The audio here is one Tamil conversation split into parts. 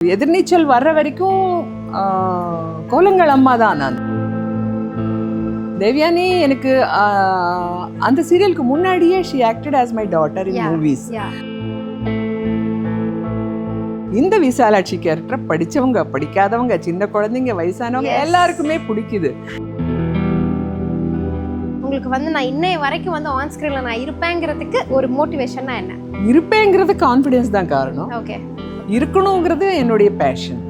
எதிர்நீச்சல் வர்ற வரைக்கும் கோலங்கள் அம்மா தான் நான். தேவயானி எனக்கு அந்த சீரியலுக்கு முன்னாடியே she acted as my daughter in. Movies இந்த விசாலாட்சி கேரக்டர் படிச்சவங்க படிக்காதவங்க சின்ன குழந்தைங்க வயசானவங்க. எல்லாருக்குமே பிடிக்குது. உங்களுக்கு வந்து நான் இன்னைய வரைக்கும் வந்து ஆன் ஸ்க்ரீன்ல நான் இருப்பேங்கிறதுக்கு ஒரு மோட்டிவேஷன்னா என்ன? இருப்பேங்கிறது கான்ஃபிடென்ஸ் தான் காரணம். ஓகே இருக்கணுங்கிறது என்னுடைய பேஷன்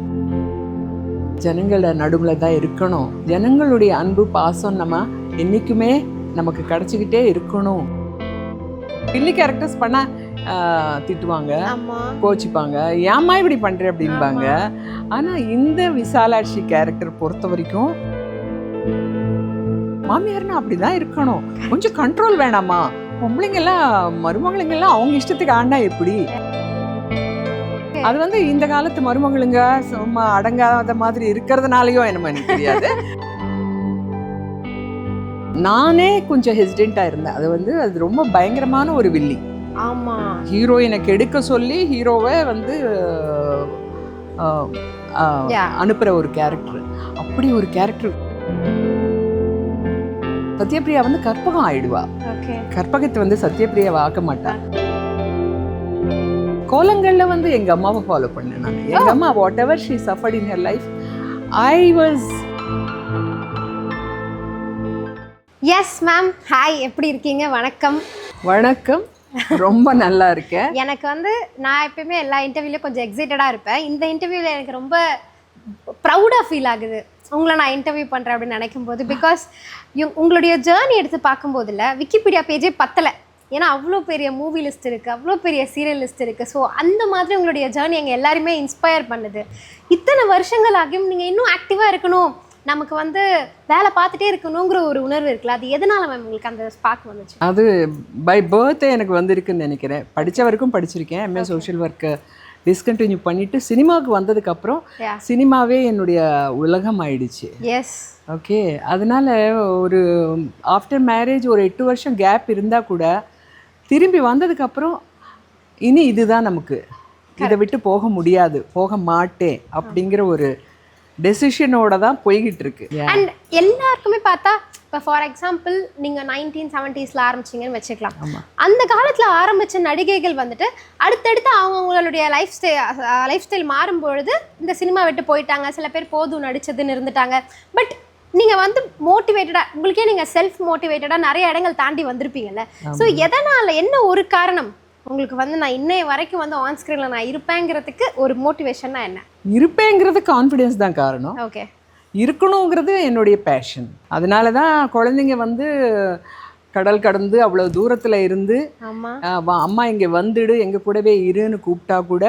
ஜனங்களோட நடுவில் தான் இருக்கணும். ஜனங்களுடைய அன்பு பாசம் நம்ம என்னைக்குமே நமக்கு கிடைச்சிக்கிட்டே இருக்கணும். பில்லி கேரக்டர்ஸ் பண்ணா ஆஹ், திட்டுவாங்க கோச்சிப்பாங்க. ஏம்மா இப்படி பண்ற அப்படிம்பாங்க. ஆனா இந்த விசாலாட்சி கேரக்டர் பொறுத்த வரைக்கும் மாமியார்னா அப்படிதான் இருக்கணும். கொஞ்சம் கண்ட்ரோல் வேணாமா? பொம்பளைங்க எல்லாம் மருமகளுங்க எல்லாம் அவங்க இஷ்டத்துக்கு ஆண்டா எப்படி? அது வந்து இந்த காலத்து மருமகளுங்க சும்மா அடங்காத மாதிரி இருக்கிறதுனாலயோ என்னமோ எனக்கு தெரியாது. நானே கொஞ்சம் ஹெசிடென்ட்டா இருந்தேன். அது வந்து அது ரொம்ப பயங்கரமான ஒரு வில்லி. ஆமா. ஹீரோயினை கெடுக்க சொல்லி ஹீரோவை வந்து. அனுப்புற ஒரு கேரக்டர் அப்படி ஒரு கேரக்டர் சத்யபிரியா வந்து கற்பகம் ஆயிடுவா. கற்பகத்தை வந்து சத்யபிரியா ஆக்க மாட்டா. கோலங்கள்ல வந்து எங்க அம்மாவை ஃபாலோ பண்ணேன் நான். எங்க அம்மா what ever she suffered in her life I was yes ma'am hi எப்படி இருக்கீங்க? வணக்கம். வணக்கம். ரொம்ப நல்லா இருக்கேன். எனக்கு வந்து நான் எப்பயுமே எல்லா இன்டர்வியூலையும் கொஞ்சம் எக்ஸைட்டடாக இருப்பேன். இந்த இன்டர்வியூவில் எனக்கு ரொம்ப ப்ரௌடாக ஃபீல் ஆகுது. உங்களை நான் இன்டர்வியூ பண்ணுறேன் அப்படின்னு நினைக்கும் போது பிகாஸ் உங்களுடைய ஜேர்னி எடுத்து பார்க்கும்போதுல விக்கிபீடியா பேஜே பத்தலை. ஏன்னா அவ்வளோ பெரிய மூவி லிஸ்ட் இருக்குது அவ்வளோ பெரிய சீரியல் லிஸ்ட் இருக்குது ஸோ அந்த மாதிரி உங்களுடைய ஜேர்னி எங்கள் எல்லாருமே இன்ஸ்பயர் பண்ணுது. இத்தனை வருஷங்கள் ஆகியும் நீங்கள் இன்னும் ஆக்டிவாக இருக்கணும். நமக்கு வந்து வேலை பார்த்துட்டே இருக்கணுங்கிற ஒரு உணர்வு இருக்குல்ல? அது எதனால மேம் உங்களுக்கு அந்த ஸ்பாக் வந்துச்சு? அது பை பர்த் எனக்கு வந்திருக்குன்னு நினைக்கிறேன். படிச்ச வரைக்கும் படிச்சிருக்கேன் எம்ஏ சோஷியல் ஒர்க்கை டிஸ்கண்டினியூ பண்ணிட்டு சினிமாவுக்கு வந்ததுக்கப்புறம். சினிமாவே என்னுடைய உலகம் ஆயிடுச்சு. எஸ் ஓகே அதனால ஒரு ஆஃப்டர் மேரேஜ் ஒரு எட்டு வருஷம் கேப் இருந்தால் கூட திரும்பி வந்ததுக்கப்புறம் இனி இதுதான் நமக்கு. இதை விட்டு போக முடியாது போக மாட்டேன் அப்படிங்கிற ஒரு டெசிஷனோட தான் போய்கிட்டு இருக்கு அண்ட் எல்லாருக்குமே பார்த்தா இப்போ ஃபார் எக்ஸாம்பிள் நீங்கள் நைன்டீன் செவன்ட்டீஸில் ஆரம்பிச்சிங்கன்னு வச்சுக்கலாம். அந்த காலத்தில் ஆரம்பித்த நடிகைகள் வந்துட்டு அடுத்தடுத்து அவங்கவுங்களுடைய லைஃப் ஸ்டை லைஃப் ஸ்டைல் மாறும்பொழுது இந்த சினிமா விட்டு போயிட்டாங்க. சில பேர் போதும் நடிச்சதுன்னு இருந்துட்டாங்க. பட் நீங்கள் வந்து மோட்டிவேட்டடாக உங்களுக்கே நீங்கள் செல்ஃப் மோட்டிவேட்டடாக நிறைய இடங்கள் தாண்டி வந்திருப்பீங்கல்ல. ஸோ எதனால் என்ன ஒரு காரணம்? உங்களுக்கு வந்து நான் இன்னைய வரைக்கும் வந்து ஆன் ஸ்க்ரீனில் நான் இருப்பேங்கிறதுக்கு ஒரு மோட்டிவேஷன்னா என்ன? இருப்பேங்கிறது கான்ஃபிடென்ஸ் தான் காரணம். ஓகே இருக்கணுங்கிறது என்னுடைய பேஷன் அதனால தான் குழந்தைங்க வந்து கடல் கடந்து அவ்வளோ தூரத்தில் இருந்து அம்மா இங்கே வந்துடு எங்கள் கூடவே இருன்னு கூப்பிட்டா கூட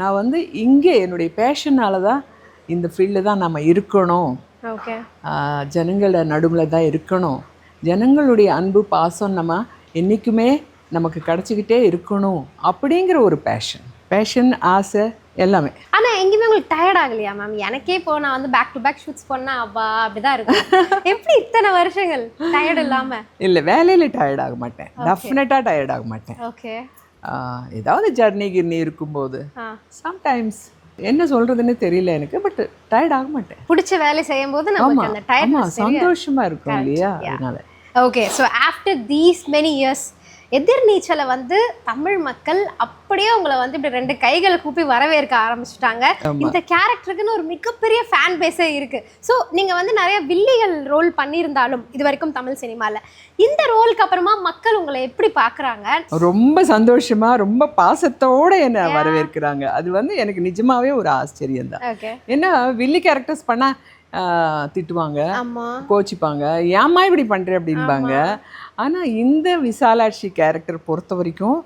நான் வந்து இங்கே என்னுடைய பேஷனால தான் இந்த ஃபீல்டில் தான் நம்ம இருக்கணும். ஜனங்களோட நடுவில் தான் இருக்கணும். ஜனங்களுடைய அன்பு பாசம் நம்ம என்றைக்குமே நமக்கு கிடச்சிக்கிட்டே இருக்கணும் அப்படிங்கிற ஒரு பேஷன் பேஷன் ஆசை எல்லாமே. ஆனா எங்கேயுமே உங்களுக்கு டயர்ட் ஆகலையா மேம் எனக்கே இப்போ நான் வந்து பேக் டு பேக் ஷூட்ஸ் பண்ணா அப்பா அப்படிதான் இருக்கும். எப்படி இத்தனை வருஷங்கள் டயர்ட் இல்லாம? இல்லை வேலையில் டயர்ட் ஆக மாட்டேன். டெஃபினட்டாக டயர்ட் ஆக மாட்டேன். ஓகே ஏதாவது ஜர்னி கிர்னி இருக்கும்போது. சம்டைம்ஸ் என்ன சொல்கிறதுன்னு தெரியல எனக்கு பட் டயர்ட் ஆக மாட்டேன். பிடிச்ச வேலை செய்யும் போது நமக்கு அந்த டயர்ட்னஸ் சந்தோஷமா இருக்கும் இல்லையா. அதனால. Okay so after these many years எதிர்நீச்சலை வந்து தமிழ் மக்கள் அப்படியே உங்களை வந்து இப்படி ரெண்டு கைகளை கூப்பி வரவேற்க ஆரம்பிச்சிட்டாங்க. இந்த கேரக்டருக்குன்னு ஒரு மிகப்பெரிய ஃபேன் பேஸே இருக்கு. ஸோ நீங்க வந்து நிறைய வில்லிகள் ரோல் பண்ணியிருந்தாலும் இது வரைக்கும் தமிழ் சினிமால இந்த ரோலுக்கு அப்புறமா மக்கள் உங்களை எப்படி பார்க்கறாங்க ரொம்ப சந்தோஷமா ரொம்ப பாசத்தோட என்ன வரவேற்கிறாங்க. அது வந்து எனக்கு நிஜமாவே ஒரு ஆச்சரியம் தான். ஏன்னா வில்லி கேரக்டர்ஸ் பண்ணா ஆஹ், திட்டுவாங்க கோச்சிப்பாங்க ஏம்மா இப்படி பண்ற? அப்படிம்பாங்க. ஆனா இந்த விசாலாட்சி கேரக்டர் பொறுத்த வரைக்கும்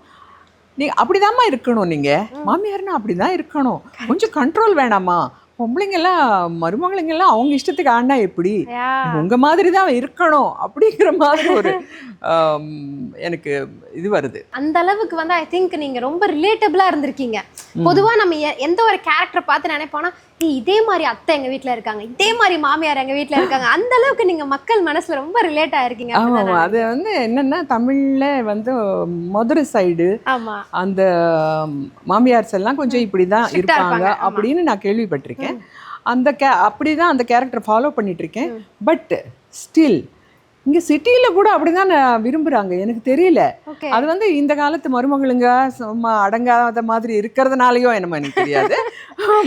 நீ அப்படிதாம்மா இருக்கணும் நீங்க. மாமியார்னா அப்படிதான் இருக்கணும். கொஞ்சம் கண்ட்ரோல் வேணாமா பொம்பளைங்கெல்லாம் மருமகளுங்கெல்லாம் அவங்க இஷ்டத்துக்கு ஆடினா எப்படி? யா. உங்க மாதிரி தான் இருக்கணும் அப்படிங்கிற மாதிரி ஒரு எனக்கு இது வருது. அந்த அளவுக்கு வந்து ஐ திங்க் நீங்க ரொம்ப ரிலேட்டபிளா இருந்திருக்கீங்க. பொதுவா நம்ம எந்த ஒரு கேரக்டரை பார்த்து நினைப்போம்னா "ஏய், இதே மாதிரி அத்தை எங்க வீட்ல இருக்காங்க இதே மாதிரி மாமியார் எங்க வீட்ல இருக்காங்க அந்த அளவுக்கு நீங்க மக்கள் மனசுல ரொம்ப ரிலேட் ஆயிருக்கீங்க ஆமா. அது வந்து என்னன்னா தமிழ்ல வந்து மதுரை சைடு ஆமா. அந்த மாமியார்ஸ் எல்லாம் கொஞ்சம் இப்படிதான் இருப்பாங்க. அப்படின்னு நான் கேள்விப்பட்டிருக்கேன். அந்த கே அப்படிதான் அந்த கேரக்டர் ஃபாலோ பண்ணிட்டு இருக்கேன். பட் ஸ்டில் இங்க சிட்டியில கூட அப்படிதான் நான் விரும்புறாங்க. எனக்கு தெரியல. அது வந்து இந்த காலத்து மருமகளுங்க சும்மா அடங்காத மாதிரி இருக்கிறதுனாலயோ என்னமோ எனக்கு தெரியாது.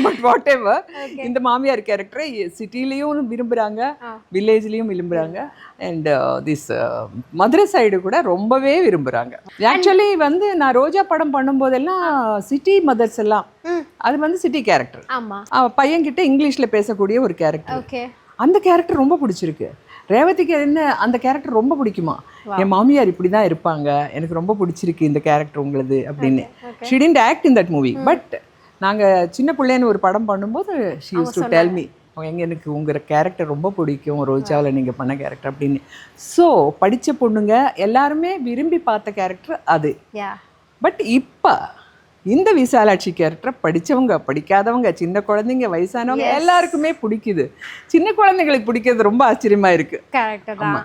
But what ever. இந்த மாமியார் கேரக்டரை சிட்டிலையும் விரும்புறாங்க ஆ. வில்லேஜ்லயும் விரும்புறாங்க. அண்ட் திஸ் மதுரை சைடு கூட ரொம்பவே விரும்புறாங்க. ஆக்சுவலி வந்து நான் ரோஜா படம் பண்ணும்போதெல்லாம் சிட்டி மதர்ஸ் எல்லாம். அது வந்து சிட்டி கேரக்டர் பையன்கிட்ட இங்கிலீஷ்ல பேசக்கூடிய ஒரு கேரக்டர் அந்த கேரக்டர் ரொம்ப பிடிச்சிருக்கு. ரேவதிக்கு என்ன அந்த கேரக்டர் ரொம்ப பிடிக்குமா? என் மாமியார் இப்படி தான் இருப்பாங்க. எனக்கு ரொம்ப பிடிச்சிருக்கு இந்த கேரக்டர் உங்களுது அப்படின்னு. She tend act in that movie but நாங்கள் சின்ன பிள்ளைன்னு ஒரு படம் பண்ணும்போது she use to tell me எங்க எனக்கு உங்கள் கேரக்டர் ரொம்ப பிடிக்கும் ரோஜாவில் நீங்கள் பண்ண கேரக்டர் அப்படின்னு. ஸோ படித்த பொண்ணுங்க எல்லாருமே விரும்பி பார்த்த கேரக்டர் அது. பட் இப்போ இந்த விசாலாட்சி கேரக்டரை படிச்சவங்க படிக்காதவங்க சின்ன குழந்தைங்க வயசானவங்க எல்லாருக்குமே பிடிக்குது. சின்ன குழந்தைங்களுக்கு பிடிக்கிறது ரொம்ப ஆச்சரியமா இருக்கு. கரெக்ட் தான்.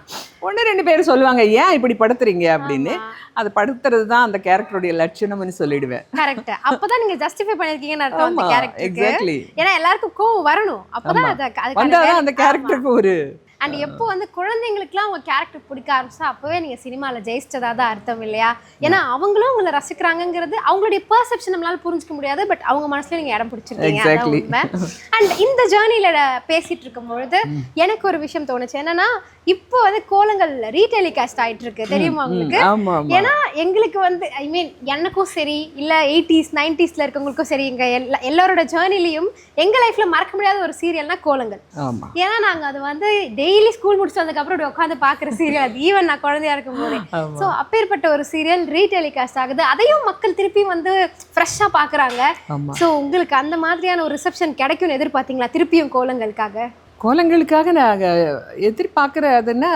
ஒன்று ரெண்டு பேர் சொல்லுவாங்க ஏன் இப்படி படுத்துறீங்க? அப்படின்னு. அது படுத்துறது தான் அந்த கேரக்டருடைய லட்சணம்னு சொல்லிடுவேன். கரெக்ட் அப்பதான் நீங்க ஜஸ்டிஃபை பண்ணிருக்கீங்கன்னு அர்த்தம் அந்த ஆமா கேரக்டருக்கு எக்ஸாக்ட்லி ஏன்னா எல்லாருக்கும் கோவம் வரணும். அப்பதான் அந்த கேரக்டருக்கு ஒரு அண்ட் எப்போ வந்து குழந்தைங்களுக்குலாம் உங்க கேரக்டர் பிடிக்க ஆரம்பிச்சா அப்பவே நீங்க சினிமால ஜெயிச்சதா தான் அர்த்தம் இல்லையா? ஏன்னா அவங்களும் உங்களை ரசிக்கிறாங்கங்கிறது அவங்களுடைய பெர்செப்ஷன் நம்மளால புரிஞ்சுக்க முடியாது பட் அவங்க மனசுல நீங்க இடம் பிடிச்சிருக்கீங்க. அதான். உண்மை. அண்ட் இந்த ஜேர்னில பேசிட்டு இருக்கும் பொழுது எனக்கு ஒரு விஷயம் தோணுச்சு. என்னன்னா இப்போ வந்து கோலங்கள் ரீடெலிகாஸ்ட் ஆயிட்டு இருக்கு. தெரியுமா உங்களுக்கு? ஏன்னா எங்களுக்கு வந்து ஐ மீன் எனக்கும் சரி இல்ல எயிட்டிஸ் நைன்டிஸ்ல இருக்கவங்களுக்கும் சரி எங்க எல்லா எல்லாரோட ஜேர்னிலையும் எங்க லைஃப்ல மறக்க முடியாத ஒரு சீரியல்னா கோலங்கள். ஏன்னா நாங்க அது வந்து டெய்லி ஸ்கூல் முடிச்சு வந்ததுக்கு அப்புறம் இப்படி உட்காந்து பாக்குற சீரியல் அது ஈவன் நான் குழந்தையா இருக்கும் போதே. ஸோ அப்பேற்பட்ட ஒரு சீரியல் ரீடெலிகாஸ்ட் ஆகுது. அதையும் மக்கள் திருப்பி வந்து ஃப்ரெஷ்ஷாக பார்க்குறாங்க. ஸோ உங்களுக்கு அந்த மாதிரியான ஒரு ரிசப்ஷன் கிடைக்கும்னு எதிர்பார்த்தீங்களா? திருப்பியும் கோலங்களுக்காக? கோலங்களுக்காக நாங்கள் எதிர்பார்க்குறதுன்னா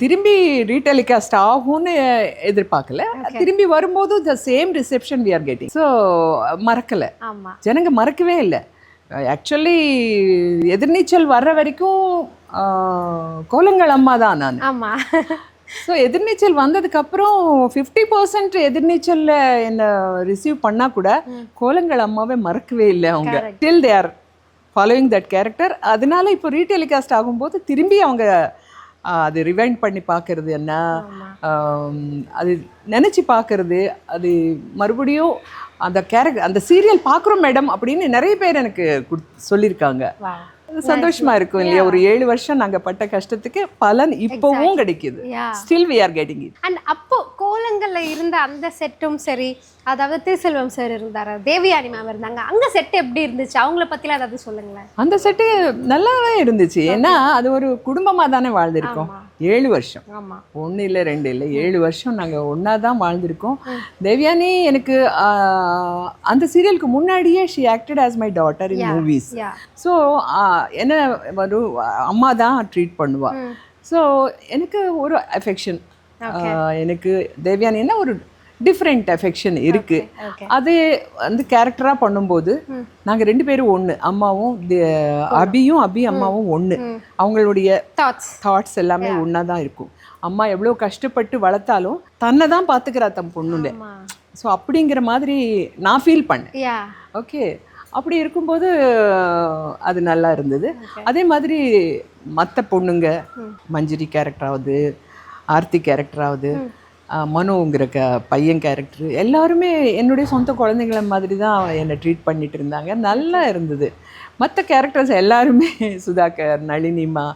திரும்பி ரீடெலிகாஸ்ட் ஆகும்னு எதிர்பார்க்கல. திரும்பி வரும்போது the same reception we are getting so மறக்கலை. ஆமா. ஜனங்க மறக்கவே இல்லை. ஆக்சுவலி எதிர்நீச்சல் வர்ற வரைக்கும் கோலங்கள் அம்மா தான் நான். ஆமா. ஸோ எதிர்நீச்சல் வந்ததுக்கப்புறம் ஃபிஃப்டி பர்சன்ட் எதிர்நீச்சலில் என்னை ரிசீவ் பண்ணால் கூட கோலங்கள் அம்மாவை மறக்கவே இல்லை அவங்க. Till they are following that character அதனால இப்போ ரீடெலிகாஸ்ட் ஆகும்போது திரும்பி அவங்க அது ரிவைண்ட் பண்ணி பார்க்கறது என்ன? அது நினச்சி பார்க்கறது அது மறுபடியும் அந்த கேரக்டர் அந்த சீரியல் பார்க்குறோம் மேடம் அப்படின்னு நிறைய பேர் எனக்கு சொல்லியிருக்காங்க. சந்தோஷமா இருக்கும் இல்லையா? ஒரு ஏழு வருஷம் நாங்க பட்ட கஷ்டத்துக்கு பலன் இப்பவும் கிடைக்குது. Still we are getting it and அப்போ கோலங்கள்ல இருந்த அந்த செட்டும் சரி அதாவது திருசெல்வம் சார் இருந்தாரு தேவியானி மேம் இருந்தாங்க. அங்க செட் எப்படி இருந்துச்சு? அவங்கள பத்திலாம் ஏதாவது சொல்லுங்களேன். அந்த செட்டு நல்லாவே இருந்துச்சு. ஏன்னா அது ஒரு குடும்பமா தானே வாழ்ந்திருக்கோம். ஏழு வருஷம். ஆமா. ஒன்று இல்லை ரெண்டு இல்லை ஏழு வருஷம் நாங்கள் ஒன்றா தான் வாழ்ந்திருக்கோம். தேவ்யானி எனக்கு அந்த சீரியலுக்கு முன்னாடியே she acted as my daughter in movies so என்ன ஒரு அம்மா தான் ட்ரீட் பண்ணுவா. ம். ஸோ எனக்கு ஒரு அஃபெக்ஷன் எனக்கு தேவ்யானின்னா ஒரு டிஃப்ரெண்ட் அஃபெக்ஷன் இருக்கு. அது வந்து கேரக்டராக பண்ணும்போது நாங்கள் ரெண்டு பேரும் ஒன்று அம்மாவும் அபியும் அபி அம்மாவும் ஒன்று அவங்களுடைய தாட்ஸ் தாட்ஸ் எல்லாமே ஒன்றா தான் இருக்கும். அம்மா எவ்வளோ கஷ்டப்பட்டு வளர்த்தாலும் தன்னை தான் பார்த்துக்கிறா தன் பொண்ணுல ஸோ அப்படிங்கிற மாதிரி நான் ஃபீல் பண்ணேன். ஓகே அப்படி இருக்கும்போது அது நல்லா இருந்தது. அதே மாதிரி மற்ற பொண்ணுங்க மஞ்சரி கேரக்டராவது ஆர்த்தி கேரக்டராவது மனோங்கிற க பையன் கேரக்டர் எல்லாருமே என்னுடைய சொந்த குழந்தைங்கள மாதிரி தான் என்னை ட்ரீட் பண்ணிட்டு இருந்தாங்க. நல்லா இருந்தது. மற்ற கேரக்டர்ஸ் எல்லாருமே சுதாகர் நளினிமா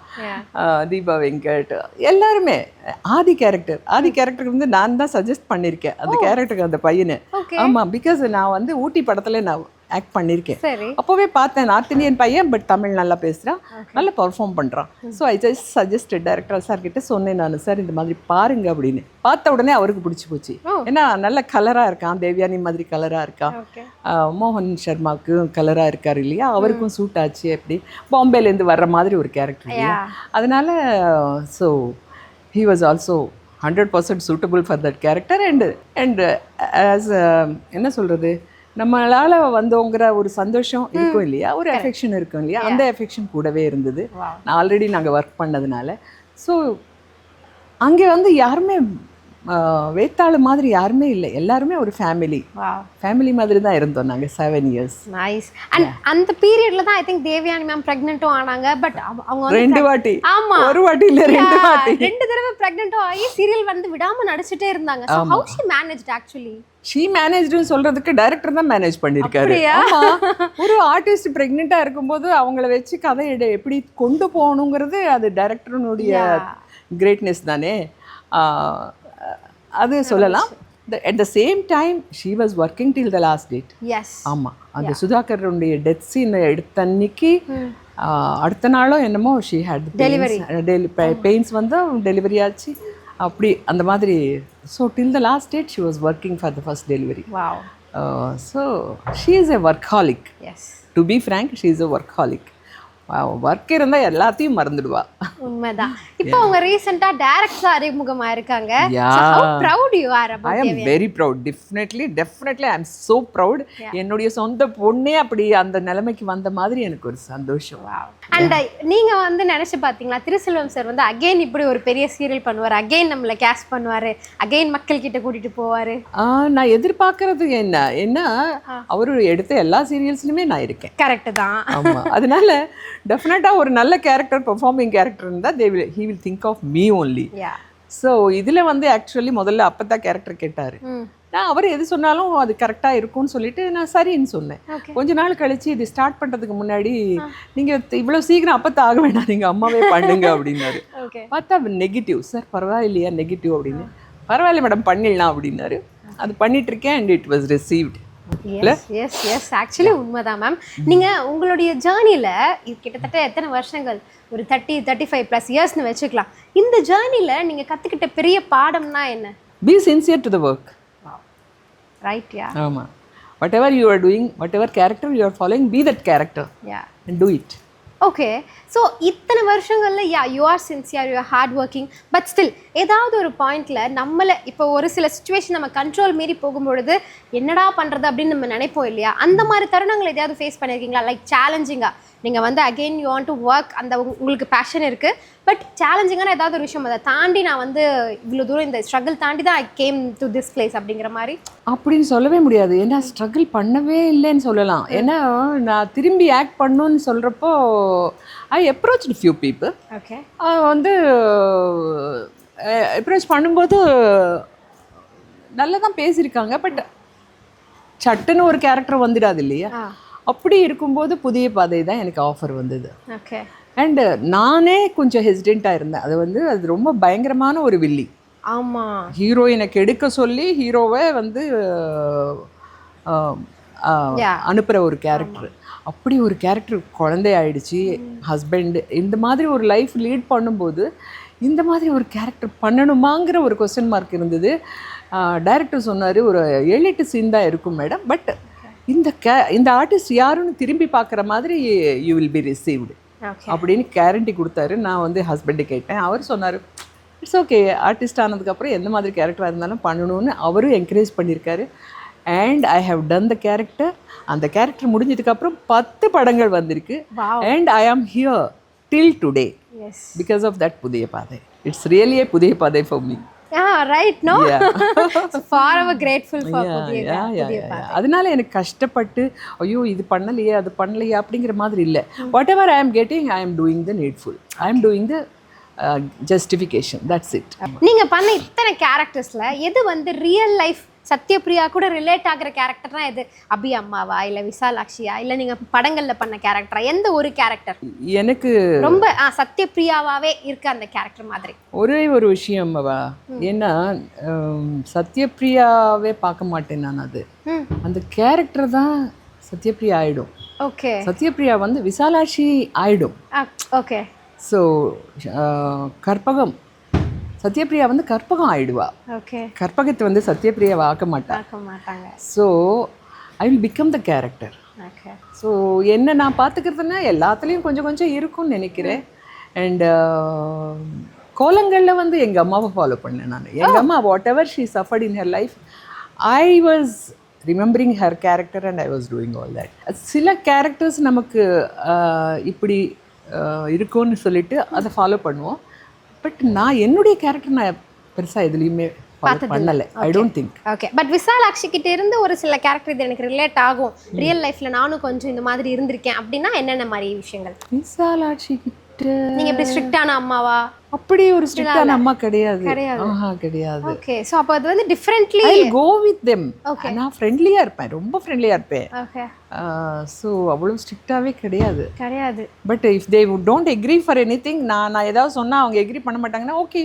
தீபா வெங்கட் எல்லாருமே ஆதி கேரக்டர் ஆதி கேரக்டர் வந்து நான் தான் சஜஸ்ட் பண்ணியிருக்கேன் அந்த கேரக்டருக்கு அந்த பையனை. ஓகே ஆமா பிகாஸ் நான் வந்து ஊட்டி படத்துல நான் ஆக்ட் பண்ணியிருக்கேன் அப்போவே பார்த்தேன் நார்த் இந்தியன் பையன் பட் தமிழ் நல்லா பேசுகிறான் நல்லா பர்ஃபார்ம் பண்ணுறான் so I just suggested director sir கிட்ட சொன்னேன் நான் சார் இந்த மாதிரி பாருங்க அப்படின்னு. பார்த்த உடனே அவருக்கு பிடிச்சி போச்சு. ஏன்னா நல்ல கலராக இருக்கான். தேவ்யானி மாதிரி கலராக இருக்கான். மோகன் சர்மாவுக்கும் கலராக இருக்கார் இல்லையா? அவருக்கும் சூட் ஆச்சு அப்படி. பாம்பேலேருந்து வர்ற மாதிரி ஒரு கேரக்டர் இல்லையா. அதனால so he was also hundred percent suitable for that character and and as என்ன சொல்கிறது நம்மளால் வந்தோங்கிற ஒரு சந்தோஷம் இருக்கும் இல்லையா? ஒரு எஃபெக்ஷன் இருக்கும் இல்லையா? அந்த எஃபெக்ஷன் கூடவே இருந்தது. நான் ஆல்ரெடி நாங்கள் ஒர்க் பண்ணதுனால. ஸோ அங்கே வந்து யாருமே வேத்தாளு மாதிரி யாருமே இல்லை. எல்லாருமே ஒரு ஃபேமிலி ஃபேமிலி மாதிரி தான் இருந்தோம் நாங்கள் செவன் இயர்ஸ் நைஸ் அண்ட் அந்த பீரியட்ல தான் ஐ திங்க் தேவயானி மேம் பிரெக்னென்ட்டும் ஆனாங்க. பட் அவங்க ரெண்டு வாட்டி. ஆமா. ஒரு வாட்டி இல்லை ரெண்டு வாட்டி. ரெண்டு தடவை பிரெக்னென்ட்டும் ஆகி சீரியல் வந்து விடாம நடிச்சிட்டே இருந்தாங்க. So how she managed actually she மேனேஜ்டுன்னு சொல்றதுக்கு டைரக்டர் தான் மேனேஜ் பண்ணியிருக்காரு ஒரு ஆர்டிஸ்ட் ப்ரெக்னெண்ட்டாக இருக்கும்போது அவங்கள வச்சு கதை எப்படி கொண்டு போகணுங்கிறது அது டைரக்டருனுடைய கிரேட்னஸ் தானே. அது சொல்லலாம். At the same time she was working till the last date yes ஆமா. அந்த சுதாகருடைய டெத் சீன் எடுத்த அன்னைக்கு அடுத்த நாளும் என்னமோ ஷீ ஹேட் Delivery. டெலி பெயின்ஸ் வந்து டெலிவரி ஆச்சு. அப்படி அந்த மாதிரி. So till the last date she was working for the first delivery so she is a workaholic yes to be frank she is a workaholic work இருந்தால் எல்லாத்தையும் மறந்துடுவா. உண்மைதான். இப்போ அவங்க ரீசெண்டா டைரக்டா அறிமுகமா இருக்காங்க. Proud you are I am very proud definitely definitely I am so proud என்னுடைய சொந்த பொண்ணே அப்படி அந்த நிலைமைக்கு வந்த மாதிரி எனக்கு ஒரு சந்தோஷம். அண்ட் நீங்க வந்து நினைச்சு பாத்தீங்களா திருசெல்வம் சார் வந்து அகைன் இப்படி ஒரு பெரிய சீரியல் பண்ணுவாரு அகைன் நம்மள கேஷ் பண்ணுவாரு அகைன் மக்கள் கிட்ட கூட்டிட்டு போவாரு? நான் எதிர்பார்க்கறது என்ன? என்ன? அவர் எடுத்த எல்லா சீரியல்ஸ்லையுமே நான் இருக்கேன். கரெக்ட் தான். அதனால டெஃபினட்டாக ஒரு நல்ல கேரக்டர் பெர்ஃபார்மிங் கேரக்டர் இருந்தால் they will he will think of me only so இதில் வந்து ஆக்சுவலி முதல்ல அப்பதான் கேரக்டர் கேட்டார். நான் அவர் எது சொன்னாலும் அது கரெக்டாக இருக்கும்னு சொல்லிட்டு நான் சரின்னு சொன்னேன். கொஞ்ச நாள் கழிச்சு இது ஸ்டார்ட் பண்ணுறதுக்கு முன்னாடி நீங்கள் இவ்வளோ சீக்கிரம் அப்பத்த ஆக வேண்டாம் நீங்கள் அம்மாவே பண்ணுங்க அப்படின்னாரு. பார்த்தா நெகட்டிவ் சார் பரவாயில்லையா நெகட்டிவ் அப்படின்னு. பரவாயில்ல மேடம் பண்ணிடலாம் அப்படின்னாரு. அது பண்ணிட்டு இருக்கேன் and it was received yes yes actually உண்மைதான் மேம் நீங்க உங்களுடைய ஜேர்னில கிட்டத்தட்ட எத்தனை வருஷங்கள்? ஒரு தேர்ட்டி தேர்ட்டி ஃபைவ் ப்ளஸ் இயர்ஸ்னு வச்சுக்கலாம். இந்த ஜேர்னில நீங்க கத்துக்கிட்ட பெரிய பாடம்னா என்ன? Be sincere to the work right yeah ஆமாம் whatever you are doing whatever character you are following be that character yeah and do it okay so இத்தனை வருஷங்களில் yeah you are sincere you are hard working but still ஏதாவது ஒரு பாயிண்ட்டில் நம்மளை இப்போ ஒரு சில சுச்சுவேஷன் நம்ம கண்ட்ரோல் மீறி போகும்பொழுது என்னடா பண்ணுறது அப்படின்னு நம்ம நினைப்போம் இல்லையா? அந்த மாதிரி தருணங்கள் எதாவது ஃபேஸ் பண்ணியிருக்கீங்களா லைக் சேலஞ்சிங்கா நீங்கள் வந்து again you want to work அந்த உங்க- உங்களுக்கு பேஷன் இருக்கு. பட் சேலஞ்சிங்கான ஏதாவது ஒரு விஷயம் அதை தாண்டி நான் வந்து இவ்வளோ தூரம் இந்த ஸ்ட்ரகிள் தாண்டி தான் I came to this place அப்படிங்கிற மாதிரி. அப்படின்னு சொல்லவே முடியாது. ஏன்னா ஸ்ட்ரகிள் பண்ணவே இல்லைன்னு சொல்லலாம். ஏன்னா நான் திரும்பி ஆக்ட் பண்ணணும்னு சொல்கிறப்போ I approach few people okay வந்து அப்ரோச் பண்ணும்போது நல்லா தான் பேசியிருக்காங்க. பட் சட்டுன்னு ஒரு கேரக்டர் வந்துடாது இல்லையா? அப்படி இருக்கும்போது புதிய பாதை தான் எனக்கு ஆஃபர் வந்தது. ஓகே அண்டு நானே கொஞ்சம் ஹெசிடெண்ட்டாக இருந்தேன். அது வந்து அது ரொம்ப பயங்கரமான ஒரு வில்லி. ஆமாம் ஹீரோயினை கெடுக்க சொல்லி ஹீரோவை வந்து. அனுப்புகிற ஒரு கேரக்டர் அப்படி ஒரு கேரக்டர் குழந்தை ஆயிடுச்சு. ஹஸ்பண்ட் இந்த மாதிரி ஒரு லைஃப் லீட் பண்ணும்போது இந்த மாதிரி ஒரு கேரக்டர் பண்ணணுமாங்கிற ஒரு கொஸ்டின் மார்க் இருந்தது. டைரக்டர் சொன்னார் ஒரு ஏழு எட்டு சீன் தான் இருக்கும் மேடம் பட் இந்த கே இந்த ஆர்டிஸ்ட் யாருன்னு திரும்பி பார்க்குற மாதிரி யூ வில் பி ரிசீவ்டு அப்படின்னு கேரண்டி கொடுத்தாரு. நான் வந்து ஹஸ்பண்டு கேட்டேன். அவர் சொன்னார் இட்ஸ் ஓகே ஆர்டிஸ்ட் ஆனதுக்கப்புறம் எந்த மாதிரி கேரக்டராக இருந்தாலும் பண்ணணும்னு அவரும் என்கரேஜ் பண்ணியிருக்காரு. And I have done the character அந்த கேரக்டர் முடிஞ்சதுக்கப்புறம் பத்து படங்கள் வந்திருக்கு. And I am here till today because of that Pudhiya Paadhai. It's really Pudhiya Paadhai for me right no. Forever grateful. அதனால எனக்கு கஷ்டப்பட்டு ஐயோ இது பண்ணலையே அது பண்ணலையே அப்படிங்கிற மாதிரி இல்லை. வாட் எவர் ஐ ஆம் getting I am doing the needful I am doing the justification that's it நீங்க பண்ண இத்தனை கேரக்டர்ஸ்ல எது வந்து ரியல் லைஃப் சத்யபிரியா கூட ரிலேட் ஆகுற கேரக்டர்னா எது அபி அம்மாவா இல்ல விசாலாட்சியா இல்ல நீங்க படங்கள்ல பண்ண கேரக்டரா எந்த ஒரு கேரக்டர் எனக்கு ரொம்ப ஆ, சத்யபிரியாவாவே இருக்க அந்த கேரக்டர் மாதிரி. ஒரே ஒரு விஷயம் அவா. ஏன்னா சத்யபிரியாவே பார்க்க மாட்டேன் நான் அது. அந்த கேரக்டர் தான் சத்யபிரியா ஆயிடும். ஓகே. சத்யபிரியா வந்து விசாலாட்சி ஆயிடும். ஓகே. ஸோ கற்பகம். சத்யபிரியா வந்து கற்பகம் ஆயிடுவா. ஓகே கற்பகத்தை வந்து சத்யபிரியாவை ஆக்க மாட்டாங்க. So I will become the character okay so என்ன நான் பார்த்துக்கிறதுனா எல்லாத்துலேயும் கொஞ்சம் கொஞ்சம் இருக்கும்னு நினைக்கிறேன். அண்ட் கோலங்களில் வந்து எங்கள் அம்மாவை ஃபாலோ பண்ணேன் நான். எங்கள் அம்மா whatever she suffered in her life I was remembering her character and I was doing all that சில கேரக்டர்ஸ் நமக்கு uh, இப்படி uh, இருக்கும்னு சொல்லிட்டு அதை ஃபாலோ பண்ணுவோம். பட் நான் என்னுடைய கேரக்டர் நான் பெருசாக எதுலேயுமே ஃபாலோ பண்ணலை. I don't think okay but Visalakshi கிட்ட இருந்து ஒரு சில கேரக்டர் இது எனக்கு ரிலேட் ஆகும். ரியல் லைஃப்ல நானும் கொஞ்சம் இந்த மாதிரி இருந்திருக்கேன் அப்படின்னா என்னென்ன மாதிரி விஷயங்கள்? விசாலாட்சி கிட்ட நீங்க எப்படி ஸ்ட்ரிக்டான அம்மாவா? அப்படி ஒரு ஸ்ட்ரிக்டான அம்மா கிடையாது. கிடையாது. ஆஹா கிடையாது. ஓகே ஸோ அப்போ அது வந்து differently I go with them நான் ஃப்ரெண்ட்லியாக இருப்பேன். ரொம்ப ஃப்ரெண்ட்லியாக இருப்பேன். ஓகே ஸோ அவ்வளோ ஸ்ட்ரிக்டாகவே கிடையாது. கிடையாது. But if they don't agree for anything நான் நான் ஏதாவது சொன்னால் அவங்க எக்ரி பண்ண மாட்டாங்கன்னா ஓகே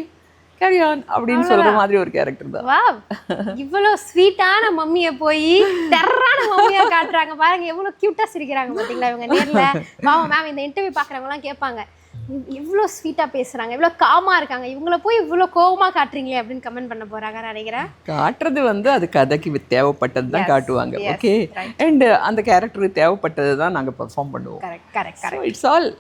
கேரி ஆன் அப்படின்னு சொல்கிற மாதிரி ஒரு கேரக்டர் தான். வா இவ்வளோ ஸ்வீட்டான மம்மியை போய் டெரரான மம்மியை காட்டுறாங்க. பாருங்க எவ்வளோ க்யூட்டாக சிரிக்கிறாங்க பார்த்தீங்களா இவங்க நேரில்? வாமா மேம் இந்த இன்டர்வியூ பார்க்குறவங்களாம் கேட்பாங்க. இவ்- எவ்வளோ ஸ்வீட்டாக பேசுகிறாங்க எவ்வளோ காமாக இருக்காங்க. இவங்கள போய் இவ்வளோ கோவமாக காட்டுறீங்களே அப்படின்னு கமெண்ட் பண்ண போகிறாங்க நினைக்கிறேன். காட்டுறது வந்து அது கதைக்கு தேவைப்பட்டது தான் காட்டுவாங்க. ஓகே அண்ட் அந்த கேரக்டருக்கு தேவைப்பட்டது தான் நாங்கள் பெர்ஃபார்ம் பண்ணுவோம். Correct correct correct it's all.